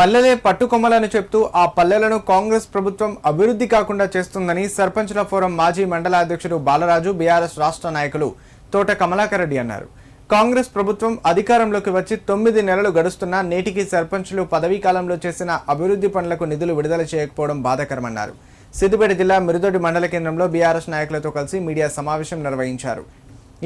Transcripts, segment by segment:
పల్లెలే పట్టుకొమ్మలని చెప్తూ ఆ పల్లెలను కాంగ్రెస్ ప్రభుత్వం అభివృద్ధి కాకుండా చేస్తుందని సర్పంచుల ఫోరం మాజీ మండల అధ్యక్షుడు బాలరాజు బీఆర్ఎస్ రాష్ట్ర నాయకులు తోట కమలాకర్ రెడ్డి అన్నారు. కాంగ్రెస్ ప్రభుత్వం అధికారంలోకి వచ్చి తొమ్మిది నెలలు గడుస్తున్నా నేటికి సర్పంచులు పదవీ కాలంలో చేసిన అభివృద్ధి పనులకు నిధులు విడుదల చేయకపోవడం బాధాకరమన్నారు. సిద్దిపేట జిల్లా మిరుదొడ్డి మండల కేంద్రంలో బీఆర్ఎస్ నాయకులతో కలిసి మీడియా సమావేశం నిర్వహించారు.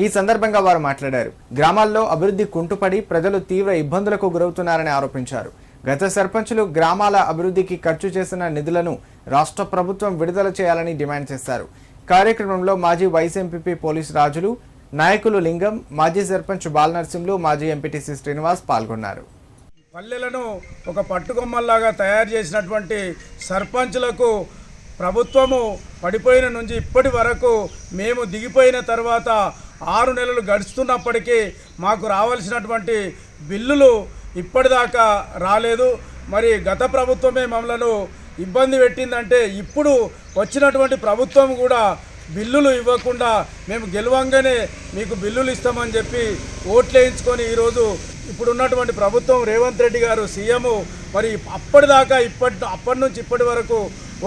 ఈ సందర్భంగా వారు మాట్లాడారు. గ్రామాల్లో అభివృద్ధి కుంటుపడి ప్రజలు తీవ్ర ఇబ్బందులకు గురవుతున్నారని ఆరోపించారు. గత సర్పంచులు గ్రామాల అభివృద్ధికి ఖర్చు చేసిన నిధులను రాష్ట్ర ప్రభుత్వం విడుదల చేయాలని డిమాండ్ చేశారు. కార్యక్రమంలో మాజీ వైస్ ఎంపీపీ పోలీస్ రాజులు నాయకులు లింగం మాజీ సర్పంచ్ బాలనరసింహులు మాజీ ఎంపీటీసీ శ్రీనివాస్ పాల్గొన్నారు. పల్లెలను ఒక పట్టుకొమ్మల్లాగా తయారు చేసినటువంటి సర్పంచులకు ప్రభుత్వము పడిపోయిన నుంచి ఇప్పటి వరకు మేము దిగిపోయిన తర్వాత ఆరు నెలలు గడుస్తున్నప్పటికీ మాకు రావాల్సినటువంటి బిల్లులు ఇప్పటిదాకా రాలేదు. మరి గత ప్రభుత్వమే మమ్మలను ఇబ్బంది పెట్టిందంటే ఇప్పుడు వచ్చినటువంటి ప్రభుత్వం కూడా బిల్లులు ఇవ్వకుండా మేము గెలవంగానే మీకు బిల్లులు ఇస్తామని చెప్పి ఓట్లు వేయించుకొని ఈరోజు ఇప్పుడున్నటువంటి ప్రభుత్వం రేవంత్ రెడ్డి గారు సీఎం. మరి అప్పటిదాకా ఇప్పటి అప్పటి నుంచి ఇప్పటి వరకు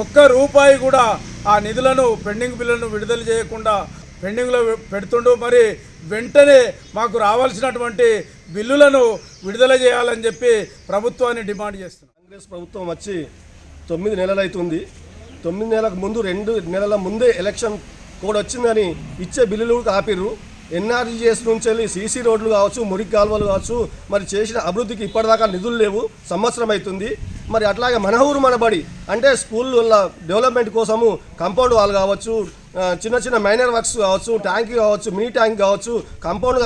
ఒక్క రూపాయి కూడా ఆ నిధులను పెండింగ్ బిల్లులను విడుదల చేయకుండా పెండింగ్లో పెడుతుండు. మరి వెంటనే మాకు రావాల్సినటువంటి బిల్లులను విడుదల చేయాలని చెప్పి ప్రభుత్వాన్ని డిమాండ్ చేస్తున్నాం కాంగ్రెస్ ప్రభుత్వం వచ్చి తొమ్మిది నెలలు అవుతుంది. తొమ్మిది నెలలకు ముందు రెండు నెలల ముందే ఎలక్షన్ కోడ్ వచ్చిందని ఇచ్చే బిల్లులు ఆపిరు ఆపిర్రు. ఎన్ఆర్జీఎస్ నుంచి వెళ్ళి సీసీ రోడ్లు కావచ్చు మురికి కాలువలు కావచ్చు మరి చేసిన అభివృద్ధికి ఇప్పటిదాకా నిధులు లేవు. సంవత్సరం అవుతుంది. మరి అట్లాగే మన ఊరు మనబడి అంటే స్కూళ్ళ డెవలప్మెంట్ కోసము కంపౌండ్ వాళ్ళు కావచ్చు చిన్న చిన్న మైనర్ వర్క్స్ కావచ్చు ట్యాంక్ కావచ్చు మినీ ట్యాంక్ కావచ్చు కంపౌండ్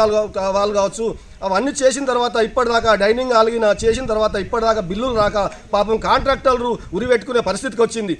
వాళ్ళు కావచ్చు అవన్నీ చేసిన తర్వాత ఇప్పటిదాకా డైనింగ్ ఆలిగిన చేసిన తర్వాత ఇప్పటిదాకా బిల్లులు రాక పాపం కాంట్రాక్టర్లు ఉరి పెట్టుకునే పరిస్థితికి వచ్చింది.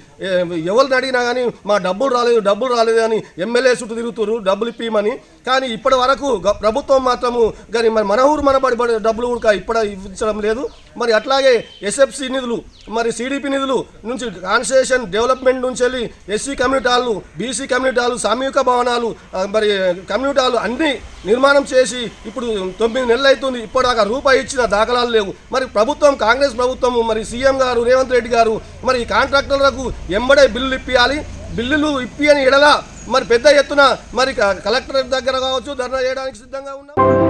ఎవరిని అడిగినా కానీ మా డబ్బులు రాలేదు డబ్బులు రాలేదు అని ఎమ్మెల్యే చుట్టూ తిరుగుతున్నారు డబ్బులు ఇప్పమని. కానీ ఇప్పటి వరకు ప్రభుత్వం మాత్రము కానీ మరి మన ఊరు మనబడి డబ్బులు కూడా ఇప్పుడు ఇవ్వడం లేదు. మరి అట్లాగే ఎస్ఎఫ్సి నిధులు మరి సిడిపి నిధులు నుంచి కాన్స్టిట్యూషన్ డెవలప్మెంట్ నుంచి వెళ్ళి SC community hall BC community సామూహిక భవనాలు మరి కమ్యూనిటీ హాలు అన్ని నిర్మాణం చేసి ఇప్పుడు తొమ్మిది నెలలు అవుతుంది ఇప్పటిదాకా రూపాయి ఇచ్చిన దాఖలాలు లేవు. మరి ప్రభుత్వం కాంగ్రెస్ ప్రభుత్వం మరి సీఎం గారు రేవంత్ రెడ్డి గారు మరి ఈ కాంట్రాక్టర్లకు ఎంబడే బిల్లులు ఇప్పియాలి. బిల్లులు ఇప్పి అని ఎడల మరి పెద్ద ఎత్తున మరి క- కలెక్టర్ దగ్గర కావచ్చు ధర్నా చేయడానికి సిద్ధంగా ఉన్నాం.